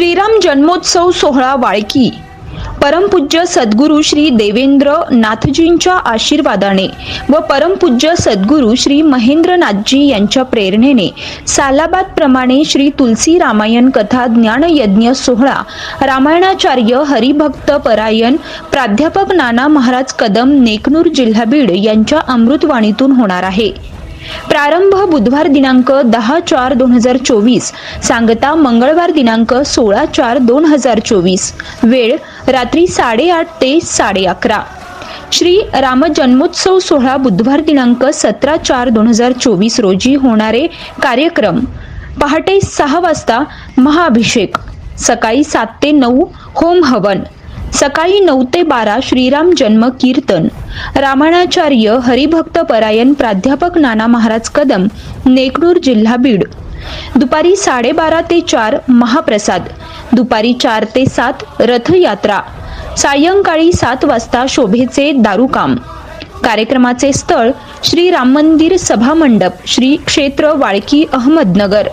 श्रीराम जन्मोत्सव सोहळा वाळकी. परमपूज्य सद्गुरू श्री देवेंद्र नाथजींच्या आशीर्वादाने व परमपूज्य सद्गुरू श्री महेंद्रनाथजी यांच्या प्रेरणेने सालाबाद प्रमाणे श्री तुलसी रामायण कथा ज्ञानयज्ञ सोहळा रामायणाचार्य हरिभक्त परायण प्राध्यापक नाना महाराज कदम नेकनूर जिल्हा बीड यांच्या अमृतवाणीतून होणार आहे. प्रारंभ बुधवार दिनांक दहा चार दोन हजार चोवीस सांगता मंगळवार दिनांक सोळा चार दोन हजार चोवीस वेळ रात्री साडेआठ ते साडे अकरा श्री राम जन्मोत्सव सोहळा बुधवार दिनांक सतरा चार दोन हजार चोवीस रोजी होणारे कार्यक्रम पहाटे सहा वाजता महाअभिषेक सकाळी सात ते नऊ होम हवन. सकाळी नऊ ते बारा श्रीराम जन्म कीर्तन. रामाणाचार्य हरिभक्त परायण प्राध्यापक नाना महाराज कदम नेकनूर जिल्हा बीड. दुपारी साडेबारा ते चार महाप्रसाद. दुपारी चार ते सात रथयात्रा. सायंकाळी सात वाजता शोभेचे दारुकाम. कार्यक्रमाचे स्थळ श्री राम मंदिर सभा मंडप श्री क्षेत्र वाळकी अहमदनगर.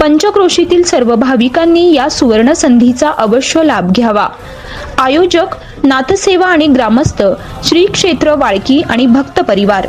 पंचक्रोशीतील सर्व भाविकांनी या सुवर्ण संधीचा अवश्य लाभ घ्यावा. आयोजक नाथसेवा आणि ग्रामस्थ श्री क्षेत्र वाळकी आणि भक्त परिवार.